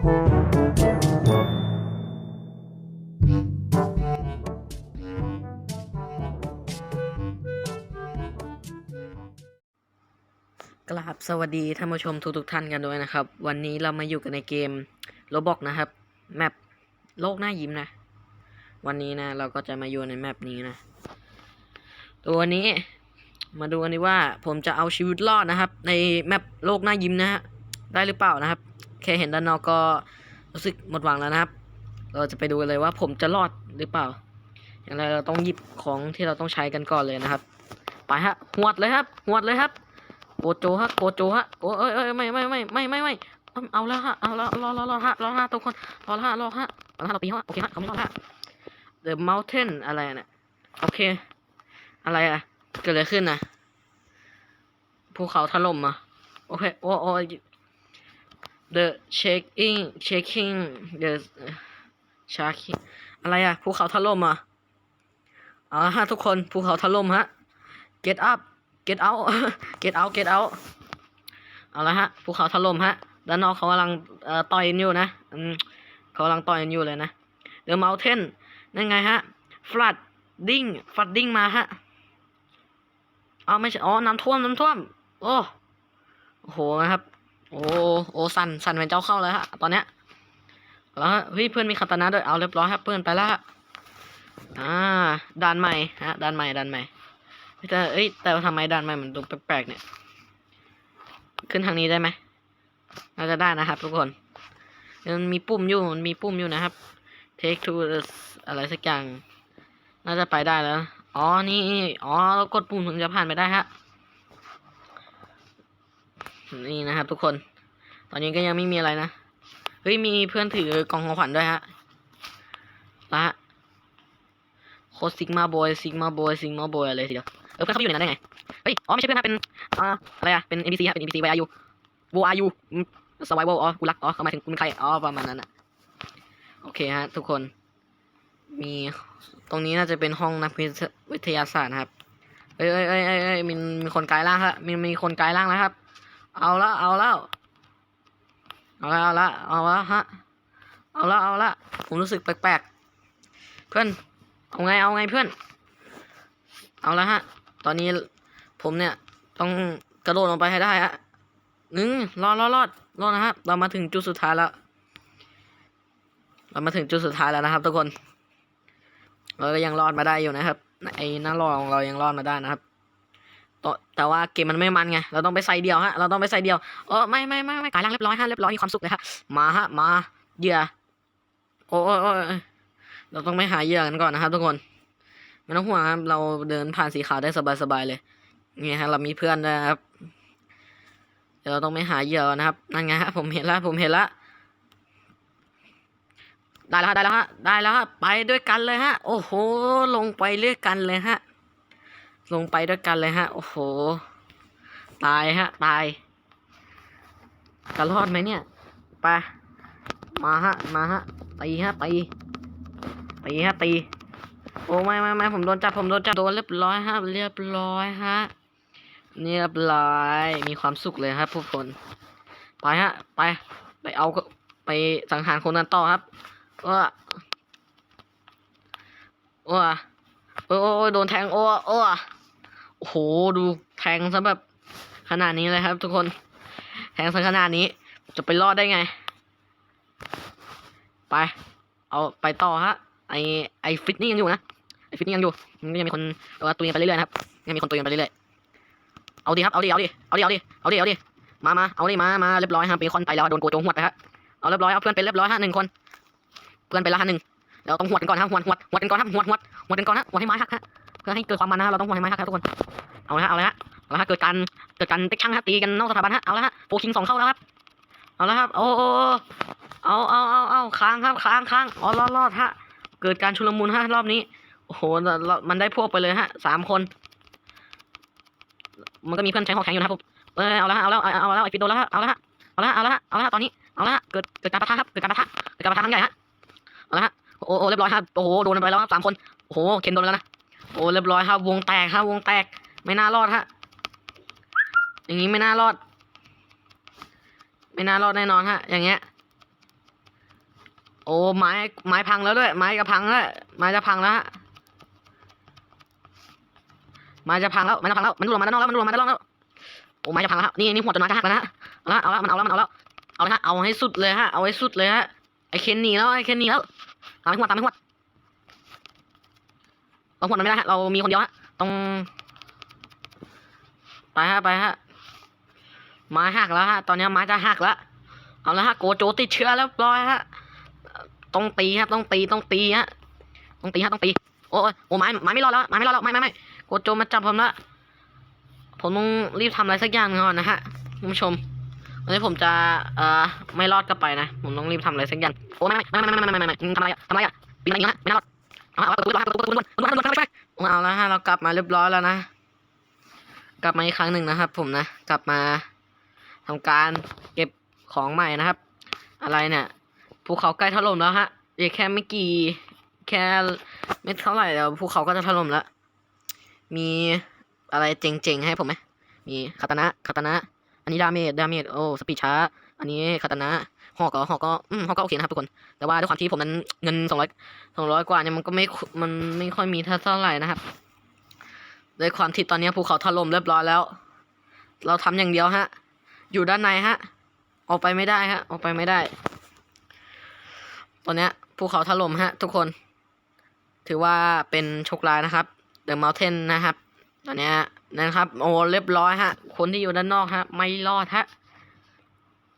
กราบสวัสดีท่านผู้ชมทุกทุกๆท่านกันด้วยนะครับ วันนี้เรามาอยู่กันในเกมโรบอกนะครับ แมปโลกหน้ายิ้มนะ วันนี้นะ เราก็จะมาอยู่ในแมปนี้นะ ตัวนี้มาดูกันดีว่าผมจะเอาชีวิตรอดนะครับ ในแมปโลกหน้ายิ้มนะฮะได้หรือเปล่านะครับ แค่เห็นด้านนอกก็รู้สึกหมดหวังแล้วนะครับ เราจะไปดูกันเลยว่าผมจะรอดหรือเปล่า อย่างไรเราต้องหยิบของที่เราต้องใช้กันก่อนเลยนะครับ ไปฮะหวดเลยครับหวดเลยครับโกโจฮะโกโจฮะโอ้เอ้ยเอ้ยไม่ไม่ไม่ไม่ไม่ไม่เอาแล้วฮะเอาแล้วรอรอรอฮะรอฮะทุกคนรอฮะรอฮะรอฮะเราปีฮะโอเคฮะเขาไม่รอฮะ The Mountain อะไรเนี่ยโอเค อะไรอะเกิดอะไรขึ้นนะภูเขาถล่มอะโอเคโอ้โอ้ The shaking shaking the shaking อะไรอะภูเขาถล่มอะเอาละฮะทุกคนภูเขาถล่มฮะ get up get out get out get out เอาละฮะภูเขาถล่มฮะด้านนอกเขากำลังต่อยอยู่นะอืมเขากำลังต่อยอยู่เลยนะ The Mountain นั่นไงฮะ flooding flooding มาฮะ เอาไม่ใช่ อ๋อ น้ำท่วม น้ำท่วม โอ้โอ้โหนะครับ โอ้โอ้สันสันเป็นเจ้าเข้าแล้วฮะตอนเนี้ยแล้วฮะเฮ้ยเพื่อนมีคาตานะด้วยเอาเรียบร้อยครับเพื่อนไปแล้วฮะอ่าด่านใหม่ฮะด่านใหม่ด่านใหม่แต่เอ้ยแต่ว่าทำไมด่านใหม่มันดูแปลกๆเนี่ยขึ้นทางนี้ได้ไหมน่าจะได้นะครับ ทุกคนมันมีปุ่มอยู่มันมีปุ่มอยู่นะครับ take to the อะไรสักอย่าง น่าจะไปได้แล้ว อ๋อ นี่ อ๋อ เรากดปุ่มถึงจะผ่านไปได้ฮะ นี่นะครับทุกคน ตอนนี้ก็ยังไม่มีอะไรนะ เฮ้ยมีเพื่อนถือกล่องของขวัญด้วยฮะละโคซิกมาบอยซิกมาบอยซิกมาบอยอะไรทีเดียวเออเพื่อนเขาอยู่ในนั้นได้ไง เฮ้ย อ๋อไม่ใช่เพื่อนนะเป็นอ่าอะไรอะเป็น NPC ฮะเป็น NPC where are you who are you สวาย a l อ๋อกูรัก อ๋อเขาหมายถึงคุณใคร อ๋อประมาณนั้นอะโอเคฮะทุกคน มีตรงนี้น่าจะเป็นห้องนักวิทยาศาสตร์นะครับเอ้ยเอ้ยเอ้ยเอ้ยเอ้ยมีมีคนกลายร่างครับมีมีคนกลายร่างแล้วครับ เอาละเอาแล้วเอาละเอาละเอาละฮะเอาละเอาละผมรู้สึกแปลกๆเพื่อนเอาไงเอาไงเพื่อน เอาละฮะ ตอนนี้ผมเนี่ยต้องกระโดดลงไปให้ได้ฮะหนึ่งรอดรอดรอดรอดนะครับ เรามาถึงจุดสุดท้ายแล้ว เรามาถึงจุดสุดท้ายแล้วนะครับ ทุกคน เราก็ยังรอดมาได้อยู่นะครับไอ้หน้ารอของเรายังรอดมาได้นะครับ แต่ว่าเกมมันไม่มันไง เราต้องไปใส่เดียวฮะ เราต้องไปใส่เดียว เออไม่ไม่ไม่ไม่กายร่างเรียบร้อยฮะเรียบร้อยมีความสุขเลยฮะ มาฮะมาเหยื่อ โอ้โอ้เราต้องไปหาเหยื่อกันก่อนนะครับทุกคนไม่ต้องห่วงครับ เราเดินผ่านสีขาวได้สบายๆเลยนี่ฮะเรามีเพื่อนด้วยนะครับ เดี๋ยวเราต้องไปหาเหยื่อนนะครับ นั่นไงฮะผมเห็นแล้วผมเห็นแล้วได้แล้วฮะได้แล้วฮะได้แล้วฮะไปด้วยกันเลยฮะ โอ้โห ลงไปด้วยกันเลยฮะ ลงไปด้วยกันเลยฮะ โอ้โห ตายฮะ ตายจะรอดไหมเนี่ยไปมาฮะ มาฮะ ตีฮะ ตี ตีฮะ ตี โอ้ไม่ไม่ไม่ผมโดนจับ ผมโดนจับ โดนเรียบร้อยฮะ เรียบร้อยฮะ เรียบร้อย มีความสุขเลยครับผู้คน ไปฮะ ไป ไปเอา ไปสังหารคนนั้นต่อครับว่าว่าโอ้โอ้โดนแทงโอ้โอ้ โอ้โหดูแทงซะแบบขนาดนี้เลยครับ ทุกคนแทงซะขนาดนี้ จะไปรอดได้ไง ไป เอาไปต่อฮะไอไอฟิตนี่ยังอยู่นะไอฟิตนี่ยังอยู่มันยังมีคนเออตุยกันไปเรื่อยๆครับยังมีคนตุยกันไปเรื่อยๆเอาดิครับเอาดิเอาดิเอาดิเอาดิเอาดิเอาดิมามาเอาดิมามาเรียบร้อยฮะเป็นคนไปแล้วโดนโกโจงหวดไปฮะเอาเรียบร้อยเอาเพื่อนเป็นเรียบร้อยฮะหนึ่งคน เพื่อนเป็นละฮะหนึ่งเราต้องหวดกันก่อนฮะหวดหวดหวดกันก่อนครับหวดหวดหวดกันก่อนฮะหวดให้ไม้หักฮะ เพื่อให้เกิดความมันนะเราต้องหวดให้ไม้หักครับทุกคนเอาละฮะเอาละฮะเอาละฮะเกิดการเกิดการเต็กช่างฮะตีกันนอกสถาบันฮะเอาละฮะโฟคิงสองเข้าแล้วครับเอาละครับโอ้โอ้เอาเอาเอาเอาค้างครับค้างค้างอ๋อรอดรอดฮะเกิดการชุลมุนฮะรอบนี้โอ้โหมันได้พวกไปเลยฮะสามคน มันก็มีเพื่อนใช้หอกแข็งอยู่นะครับผมเออเอาละฮะเอาแล้วเอาแล้วไอฟิโดนแล้วฮะเอาละฮะเอาละฮะเอาละฮะเอาละฮะตอนนี้เอาละฮะเกิดเกิดการปะทะครับเกิดการปะทะเกิดการปะทะครั้งใหญ่ฮะเอาละฮะโอ้โหเรียบร้อยครับโอ้โหโดนไปแล้วครับสามคนโอ้โหเคนโดนแล้วนะ โอ้เรียบร้อยครับ วงแตกครับวงแตก ไม่น่ารอดฮะอย่างนี้ไม่น่ารอด ไม่น่ารอดแน่นอนฮะ อย่างเงี้ย โอ้ไม้ไม้พังแล้วด้วย ไม้จะพังแล้วไม้จะพังแล้วฮะไม้จะพังแล้วไม้จะพังแล้วมันหล่นมาด้านนอกแล้วมันหล่นมาด้านนอกแล้วโอ้ไม้จะพังแล้วฮะนี่นี่หัวต้นไม้จะหักแล้วนะเอาละเอาละมันเอาละมันเอาละเอาละฮะเอาให้สุดเลยฮะเอาให้สุดเลยฮะไอเคนหนีแล้วไอเคนหนีแล้วตามไม่หัวตามไม่หัว เราหัวมันไม่ได้ฮะเรามีคนเดียวฮะต้องไปฮะไปฮะไม้หักแล้วฮะตอนนี้ไม้จะหักแล้วเอาละฮะโกโจติดเชื้อแล้วร้อยฮะต้องตีฮะต้องตีต้องตีฮะต้องตีฮะต้องตีโอ้ยโอ้ไม้ไม้ไม่รอดแล้วไม้ไม่รอดแล้วไม่ไม่ไม่โกโจมาจับผมและผมต้องรีบทำอะไรสักอย่างก่อนนะฮะคุณผู้ชมวันนี้ผมจะเอ่อไม่รอดก็ไปนะ ผมต้องรีบทำอะไรสักอย่างโอ้ไม่ไม่ไม่ไม่ไม่ไม่ไม่ไม่ทำอะไรอะทำอะไรอะปีนอะไรอย่างเงี้ยไม่รอด เอาแล้วฮะเรากลับมาเรียบร้อยแล้วนะ กลับมาอีกครั้งหนึ่งนะครับ ผมนะ กลับมาทำการเก็บของใหม่นะครับ อะไรเนี่ยภูเขาใกล้ถล่มแล้วฮะเดี๋ยวแค่ไม่กี่ แค่ไม่เท่าไหร่แล้วภูเขาก็จะถล่มแล้ว มีอะไรเจ๋งๆให้ผมไหมมีคาตานะคาตานะ อันนี้ดาเมจดาเมจโอ้สปีช้า อันนี้คาตานะหอกก็หอกก็อืมหอกก็โอเคนะครับทุกคน แต่ว่าด้วยความที่ผมนั้นเงินสองร้อยสองร้อยกว่าเนี่ยมันก็ไม่ มันไม่ค่อยมีเท่าไหร่นะครับด้วยความที่ตอนนี้ภูเขาถล่มเรียบร้อยแล้ว เราทำอย่างเดียวฮะ อยู่ด้านในฮะ ออกไปไม่ได้ฮะ ออกไปไม่ได้ ตอนนี้ภูเขาถล่มฮะ ทุกคน ถือว่าเป็นโชคร้ายนะครับเดอะม u ลเทนนะครับ ตอนนี้นะครับ โอ้เรียบร้อยฮะ คนที่อยู่ด้านนอกฮะ ไม่รอดฮะ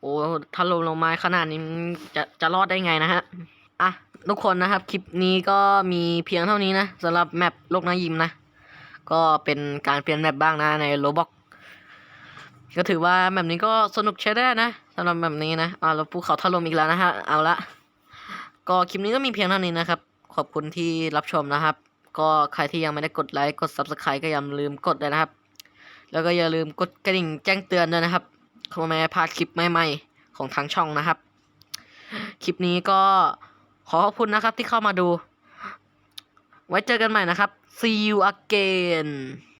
โอ้ถล่มลงมาขนาดนี้จะจะรอดได้ไงนะฮะอะทุกคนนะครับ คลิปนี้ก็มีเพียงเท่านี้นะสำหรับแมปโลกนายิมนะ ก็เป็นการเปลี่ยนแมปบ้างนะในโรบอกก็ถือว่าแบบนี้ก็สนุกใช้ได้นะสำหรับแบบนี้นะอ่าแล้วภูเขาถล่มอีกแล้วนะฮะเอาละก็คลิปนี้ก็มีเพียงเท่านี้นะครับ ขอบคุณที่รับชมนะครับ ก็ใครที่ยังไม่ได้กดไลค์กด subscribe ก็อย่าลืมกดเลยนะครับ แล้วก็อย่าลืมกดกระดิ่งแจ้งเตือนด้วยนะครับ เพื่อไม่ให้พลาดคลิปใหม่ๆของทางช่องนะครับ คลิปนี้ก็ขอขอบคุณนะครับที่เข้ามาดู ไว้เจอกันใหม่นะครับ see you again